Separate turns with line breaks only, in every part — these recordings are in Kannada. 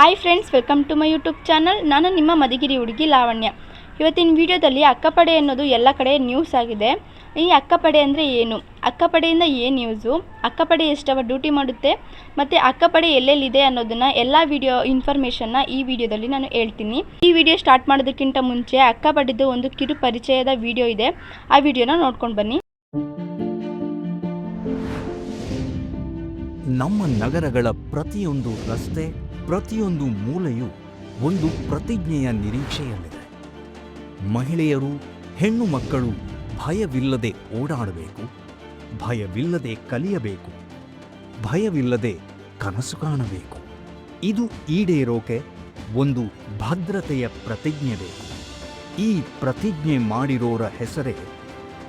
Hi friends welcome to my YouTube channel ನಾನು ನಿಮ್ಮ ಮಧುಗಿರಿ ಹುಡುಗಿ ಲಾವಣ್ಯ. ಇವತ್ತಿನ ವಿಡಿಯೋದಲ್ಲಿ ಅಕ್ಕಪಡೆ ಅನ್ನೋದು ಎಲ್ಲ ಕಡೆ ನ್ಯೂಸ್ ಆಗಿದೆ. ಈ ಅಕ್ಕಪಡೆ ಅಂದರೆ ಏನು? ಅಕ್ಕಪಡೆಯಿಂದ ಏನು ನ್ಯೂಸು ಅಕ್ಕಪಡೆ ಎಷ್ಟವ ಡ್ಯೂಟಿ ಮಾಡುತ್ತೆ? ಮತ್ತು ಅಕ್ಕಪಡೆ ಎಲ್ಲೆಲ್ಲಿದೆ ಅನ್ನೋದನ್ನು ಎಲ್ಲ ವಿಡಿಯೋ ಇನ್ಫಾರ್ಮೇಷನ್ನ ಈ ವಿಡಿಯೋದಲ್ಲಿ ನಾನು ಹೇಳ್ತೀನಿ. ಈ ವಿಡಿಯೋ ಸ್ಟಾರ್ಟ್ ಮಾಡೋದಕ್ಕಿಂತ ಮುಂಚೆ ಅಕ್ಕಪಡೆದು ಒಂದು ಕಿರು ಪರಿಚಯದ ವಿಡಿಯೋ ಇದೆ. ಆ ವಿಡಿಯೋನ ನೋಡ್ಕೊಂಡು ಬನ್ನಿ.
ನಮ್ಮ ನಗರಗಳ ಪ್ರತಿಯೊಂದು ರಸ್ತೆ ಪ್ರತಿಯೊಂದು ಮೂಲೆಯೂ ಒಂದು ಪ್ರತಿಜ್ಞೆಯ ನಿರೀಕ್ಷೆಯಲ್ಲಿದೆ. ಮಹಿಳೆಯರು ಹೆಣ್ಣು ಮಕ್ಕಳು ಭಯವಿಲ್ಲದೆ ಓಡಾಡಬೇಕು, ಭಯವಿಲ್ಲದೆ ಕಲಿಯಬೇಕು, ಭಯವಿಲ್ಲದೆ ಕನಸು ಕಾಣಬೇಕು. ಇದು ಈಡೇರೋಕೆ ಒಂದು ಭದ್ರತೆಯ ಪ್ರತಿಜ್ಞೆ ಬೇಕು. ಈ ಪ್ರತಿಜ್ಞೆ ಮಾಡಿರೋರ ಹೆಸರೇ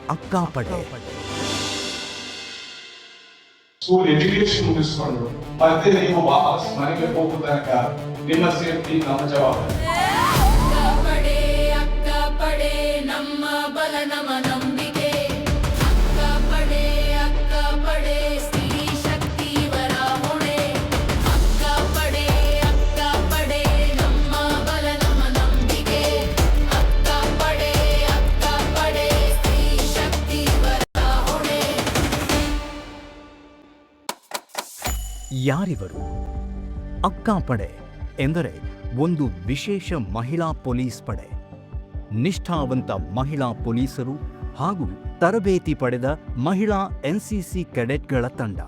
ಅಕ್ಕಾಪಡೆ.
ಸ್ಕೂಲ್ ಎಜುಕೇಶನ್ ಮುಗಿಸ್ಕೊಂಡು ಮತ್ತೆ ನೀವು ವಾಪಸ್ ಮನೆಗೆ ಹೋಗೋ ತನಕ ನಿಮ್ಮ ಸೇಫ್ಟಿ ನಮ್ಮ ಜವಾಬ್ದಾರಿ
ಅಕ್ಕ ಪಡೆ ಅಕ್ಕ ಪಡೆ ನಮ್ಮ ಬಲ ನಮ
ಯಾರಿವರು? ಅಕ್ಕಾಪಡೆ ಎಂದರೆ ಒಂದು ವಿಶೇಷ ಮಹಿಳಾ ಪೊಲೀಸ್ ಪಡೆ. ನಿಷ್ಠಾವಂತ ಮಹಿಳಾ ಪೊಲೀಸರು ಹಾಗೂ ತರಬೇತಿ ಪಡೆದ ಮಹಿಳಾ ಎನ್ಸಿಸಿ ಕೆಡೆಟ್ಗಳ ತಂಡ.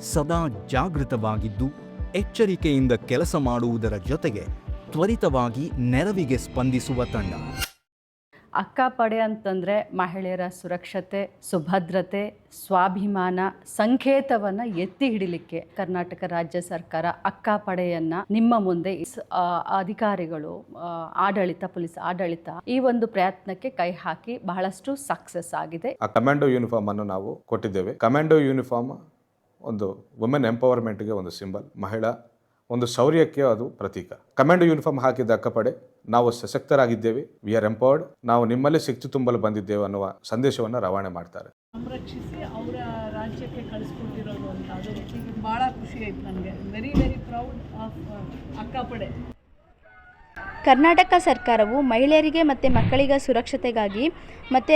ಸದಾ ಜಾಗೃತವಾಗಿದ್ದು, ಎಚ್ಚರಿಕೆಯಿಂದ ಕೆಲಸ ಮಾಡುವುದರ ಜೊತೆಗೆ ತ್ವರಿತವಾಗಿ ನೆರವಿಗೆ ಸ್ಪಂದಿಸುವ ತಂಡ.
ಅಕ್ಕಪಡೆ ಅಂತಂದರೆ ಮಹಿಳೆಯರ ಸುರಕ್ಷತೆ, ಸುಭದ್ರತೆ, ಸ್ವಾಭಿಮಾನ, ಸಂಕೇತವನ್ನು ಎತ್ತಿ ಹಿಡಿಲಿಕ್ಕೆ ಕರ್ನಾಟಕ ರಾಜ್ಯ ಸರ್ಕಾರ ಅಕ್ಕಪಡೆಯನ್ನು ನಿಮ್ಮ ಮುಂದೆ ಅಧಿಕಾರಿಗಳು ಆಡಳಿತ, ಪೊಲೀಸ್ ಆಡಳಿತ ಈ ಒಂದು ಪ್ರಯತ್ನಕ್ಕೆ ಕೈ ಹಾಕಿ ಬಹಳಷ್ಟು ಸಕ್ಸಸ್ ಆಗಿದೆ.
ಆ ಕಮಾಂಡೋ ಯೂನಿಫಾರ್ಮ್ ಅನ್ನು ನಾವು ಕೊಟ್ಟಿದ್ದೇವೆ. ಕಮಾಂಡೋ ಯೂನಿಫಾರ್ಮ್ ಒಂದು ವುಮೆನ್ ಎಂಪವರ್ಮೆಂಟ್ಗೆ ಒಂದು ಸಿಂಬಲ್ ಮಹಿಳಾ ಒಂದು ಶೌರ್ಯಕ್ಕೆ ಅದು ಪ್ರತೀಕ. ಕಮಾಂಡೋ ಯೂನಿಫಾರ್ಮ್ ಹಾಕಿದ ಅಕ್ಕಪಡೆ ನಾವು ಸಶಕ್ತರಾಗಿದ್ದೇವೆ. ವಿ ಆರ್ ಎಂಪವರ್ಡ್ ನಾವು ನಿಮ್ಮಲ್ಲೇ ಶಕ್ತಿ ತುಂಬಲು ಬಂದಿದ್ದೇವೆ ಅನ್ನುವ ಸಂದೇಶವನ್ನು ರವಾನೆ ಮಾಡ್ತಾರೆ.
ಸಂರಕ್ಷಿಸಿ ಅವರ ರಾಜ್ಯಕ್ಕೆ ಕಳಿಸ್ಕೊಟ್ಟಿರೋದು ಅಂತ. ಅದು ಬಹಳ ಖುಷಿ ಆಯ್ತು ನನಗೆ. Very very proud of Akkapade.
Karnataka ಸರ್ಕಾರವು ಮಹಿಳೆಯರಿಗೆ ಮತ್ತು ಮಕ್ಕಳಿಗೆ ಸುರಕ್ಷತೆಗಾಗಿ ಮತ್ತು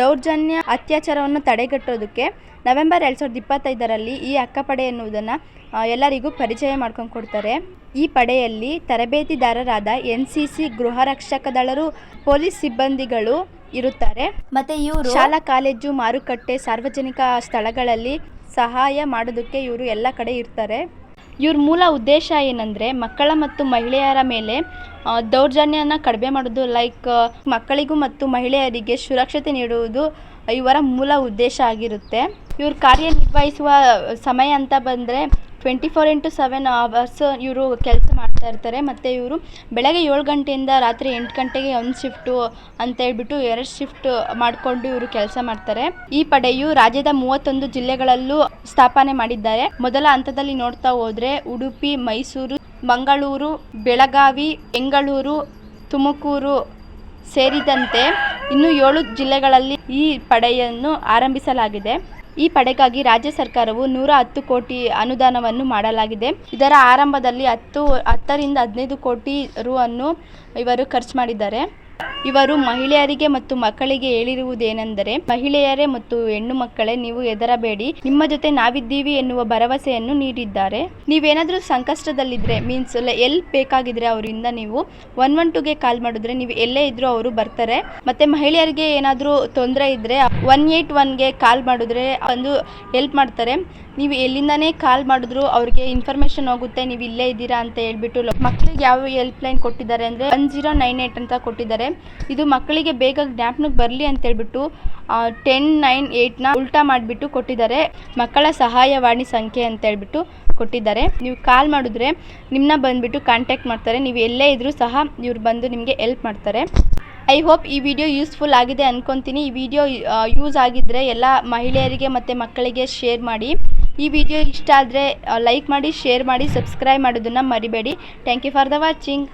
ದೌರ್ಜನ್ಯ ಅತ್ಯಾಚಾರವನ್ನು ತಡೆಗಟ್ಟೋದಕ್ಕೆ ನವೆಂಬರ್ ಎರಡು ಸಾವಿರದ ಇಪ್ಪತ್ತೈದರಲ್ಲಿ ಈ ಅಕ್ಕಪಡೆ ಎನ್ನುವುದನ್ನು ಎಲ್ಲರಿಗೂ ಪರಿಚಯ ಮಾಡ್ಕೊಂಡು ಕೊಡ್ತಾರೆ. ಈ ಪಡೆಯಲ್ಲಿ ತರಬೇತಿದಾರರಾದ ಎನ್ ಸಿ ಸಿ ಗೃಹ ರಕ್ಷಕ ದಳರು ಪೊಲೀಸ್ ಸಿಬ್ಬಂದಿಗಳು ಇರುತ್ತಾರೆ. ಮತ್ತು ಇವರು ಶಾಲಾ ಕಾಲೇಜು ಮಾರುಕಟ್ಟೆ ಸಾರ್ವಜನಿಕ ಸ್ಥಳಗಳಲ್ಲಿ ಸಹಾಯ ಮಾಡೋದಕ್ಕೆ ಇವರು ಎಲ್ಲ ಕಡೆ ಇರ್ತಾರೆ. ಇವ್ರ ಮೂಲ ಉದ್ದೇಶ ಏನಂದರೆ ಮಕ್ಕಳ ಮತ್ತು ಮಹಿಳೆಯರ ಮೇಲೆ ದೌರ್ಜನ್ಯನ ಕಡಿಮೆ ಮಾಡೋದು ಲೈಕ್ ಮಕ್ಕಳಿಗೂ ಮತ್ತು ಮಹಿಳೆಯರಿಗೆ ಸುರಕ್ಷತೆ ನೀಡುವುದು ಇವರ ಮೂಲ ಉದ್ದೇಶ ಆಗಿರುತ್ತೆ. ಇವ್ರು ಕಾರ್ಯನಿರ್ವಹಿಸುವ ಸಮಯ ಅಂತ ಬಂದರೆ twenty four into seven hours ಇವರು ಕೆಲಸ ಮಾಡ್ತಾ ಇರ್ತಾರೆ. ಮತ್ತು ಇವರು ಬೆಳಗ್ಗೆ ಏಳು ಗಂಟೆಯಿಂದ ರಾತ್ರಿ ಎಂಟು ಗಂಟೆಗೆ ಒಂದು ಶಿಫ್ಟು ಅಂತ ಹೇಳ್ಬಿಟ್ಟು ಎರಡು ಶಿಫ್ಟ್ ಮಾಡಿಕೊಂಡು ಇವರು ಕೆಲಸ ಮಾಡ್ತಾರೆ. ಈ ಪಡೆಯು ರಾಜ್ಯದ ಮೂವತ್ತೊಂದು ಜಿಲ್ಲೆಗಳಲ್ಲೂ ಸ್ಥಾಪನೆ ಮಾಡಿದ್ದಾರೆ. ಮೊದಲ ಹಂತದಲ್ಲಿ ನೋಡ್ತಾ ಹೋದ್ರೆ ಉಡುಪಿ, ಮೈಸೂರು, ಮಂಗಳೂರು, ಬೆಳಗಾವಿ, ಬೆಂಗಳೂರು, ತುಮಕೂರು ಸೇರಿದಂತೆ ಇನ್ನು ಏಳು ಜಿಲ್ಲೆಗಳಲ್ಲಿ ಈ ಪಡೆಯನ್ನು ಆರಂಭಿಸಲಾಗಿದೆ. ಈ ಪಡೆಗಾಗಿ ರಾಜ್ಯ ಸರ್ಕಾರವು ನೂರ ಹತ್ತು ಕೋಟಿ ಅನುದಾನವನ್ನು ಮಾಡಲಾಗಿದೆ. ಇದರ ಆರಂಭದಲ್ಲಿ ಹತ್ತು, ಹತ್ತರಿಂದ ಹದಿನೈದು ಕೋಟಿ ರೂ ಅನ್ನು ಇವರು ಖರ್ಚು ಮಾಡಿದ್ದಾರೆ. ಇವರು ಮಹಿಳೆಯರಿಗೆ ಮತ್ತು ಮಕ್ಕಳಿಗೆ ಹೇಳಿರುವುದೇನೆಂದರೆ, ಮಹಿಳೆಯರೇ ಮತ್ತು ಹೆಣ್ಣು ಮಕ್ಕಳೇ, ನೀವು ಹೆದರಬೇಡಿ. ನಿಮ್ಮ ಜೊತೆ ನಾವಿದ್ದೀವಿ ಎನ್ನುವ ಭರವಸೆಯನ್ನು ನೀಡಿದ್ದಾರೆ. ನೀವೇನಾದರೂ ಸಂಕಷ್ಟದಲ್ಲಿದ್ದರೆ ಮೀನ್ಸ್ ಎಲ್ಲಿ ಬೇಕಾಗಿದ್ರೆ ಅವರಿಂದ ನೀವು ಒನ್ ಒನ್ ಟುಗೆ ಕಾಲ್ ಮಾಡಿದ್ರೆ, ನೀವು ಎಲ್ಲೇ ಇದ್ರೂ ಅವರು ಬರ್ತಾರೆ. ಮತ್ತೆ ಮಹಿಳೆಯರಿಗೆ ಏನಾದರೂ ತೊಂದರೆ ಇದ್ದರೆ ಒನ್ ಏಯ್ಟ್ ಒನ್ಗೆ ಕಾಲ್ ಮಾಡಿದ್ರೆ ಒಂದು ಹೆಲ್ಪ್ ಮಾಡ್ತಾರೆ. ನೀವು ಎಲ್ಲಿಂದನೇ ಕಾಲ್ ಮಾಡಿದ್ರು ಅವ್ರಿಗೆ ಇನ್ಫಾರ್ಮೇಶನ್ ಹೋಗುತ್ತೆ, ನೀವು ಇಲ್ಲೇ ಇದ್ದೀರಾ ಅಂತ ಹೇಳ್ಬಿಟ್ಟು, ಮಕ್ಕಳಿಗೆ ಯಾವ ಹೆಲ್ಪ್ ಲೈನ್ ಕೊಟ್ಟಿದ್ದಾರೆ ಅಂದರೆ ಒನ್ ಜೀರೋ ನೈನ್ ಏಯ್ಟ್ ಅಂತ ಕೊಟ್ಟಿದ್ದಾರೆ. ಇದು ಮಕ್ಕಳಿಗೆ ಬೇಗ ಜ್ಞಾಪನಕ್ಕೆ ಬರಲಿ ಅಂತ ಹೇಳ್ಬಿಟ್ಟು ಟೆನ್ ನೈನ್ ಏಯ್ಟ್ನ ಉಲ್ಟಾ ಮಾಡಿಬಿಟ್ಟು ಕೊಟ್ಟಿದ್ದಾರೆ. ಮಕ್ಕಳ ಸಹಾಯವಾಣಿ ಸಂಖ್ಯೆ ಅಂತ ಹೇಳ್ಬಿಟ್ಟು ಕೊಟ್ಟಿದ್ದಾರೆ. ನೀವು ಕಾಲ್ ಮಾಡಿದ್ರೆ ನಿಮ್ಮನ್ನ ಬಂದುಬಿಟ್ಟು ಕಾಂಟ್ಯಾಕ್ಟ್ ಮಾಡ್ತಾರೆ. ನೀವು ಎಲ್ಲೇ ಇದ್ದರೂ ಸಹ ಇವ್ರು ಬಂದು ನಿಮಗೆ ಹೆಲ್ಪ್ ಮಾಡ್ತಾರೆ. ಐ ಹೋಪ್ ಈ ವಿಡಿಯೋ ಯೂಸ್ಫುಲ್ ಆಗಿದೆ ಅಂದ್ಕೊತೀನಿ ಈ ವಿಡಿಯೋ ಯೂಸ್ ಆಗಿದ್ದರೆ ಎಲ್ಲ ಮಹಿಳೆಯರಿಗೆ ಮತ್ತು ಮಕ್ಕಳಿಗೆ ಶೇರ್ ಮಾಡಿ. ಈ ವಿಡಿಯೋ ಇಷ್ಟ ಆದರೆ ಲೈಕ್ ಮಾಡಿ ಶೇರ್ ಮಾಡಿ ಸಬ್ಸ್ಕ್ರೈಬ್ ಮಾಡೋದನ್ನು ಮರಿಬೇಡಿ. Thank you for the watching